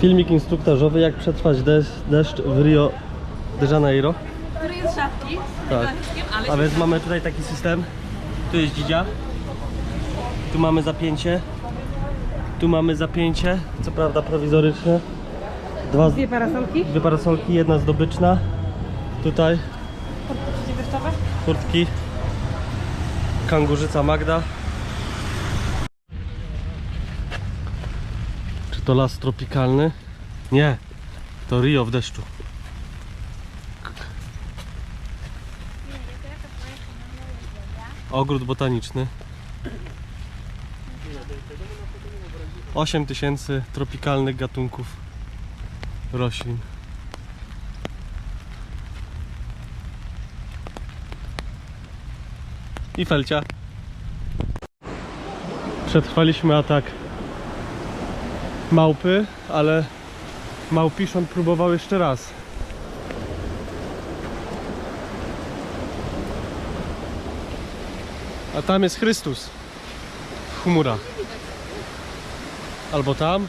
Filmik instruktażowy, jak przetrwać deszcz, deszcz w Rio de Janeiro. Który jest rzadki, Tak. ale A więc mamy tutaj taki system. Tu jest dzidzia. Tu mamy zapięcie. Tu mamy zapięcie, co prawda prowizoryczne. Dwa, dwie parasolki, dwie parasolki, jedna zdobyczna. Tutaj kurtki. Kangurzyca Magda. To las tropikalny? Nie, to Rio w deszczu. Ogród botaniczny. 8 tysięcy tropikalnych gatunków roślin. I felcia. Przetrwaliśmy atak małpy, ale małpiszon próbował jeszcze raz. A tam jest Chrystus. Chmura. Albo tam,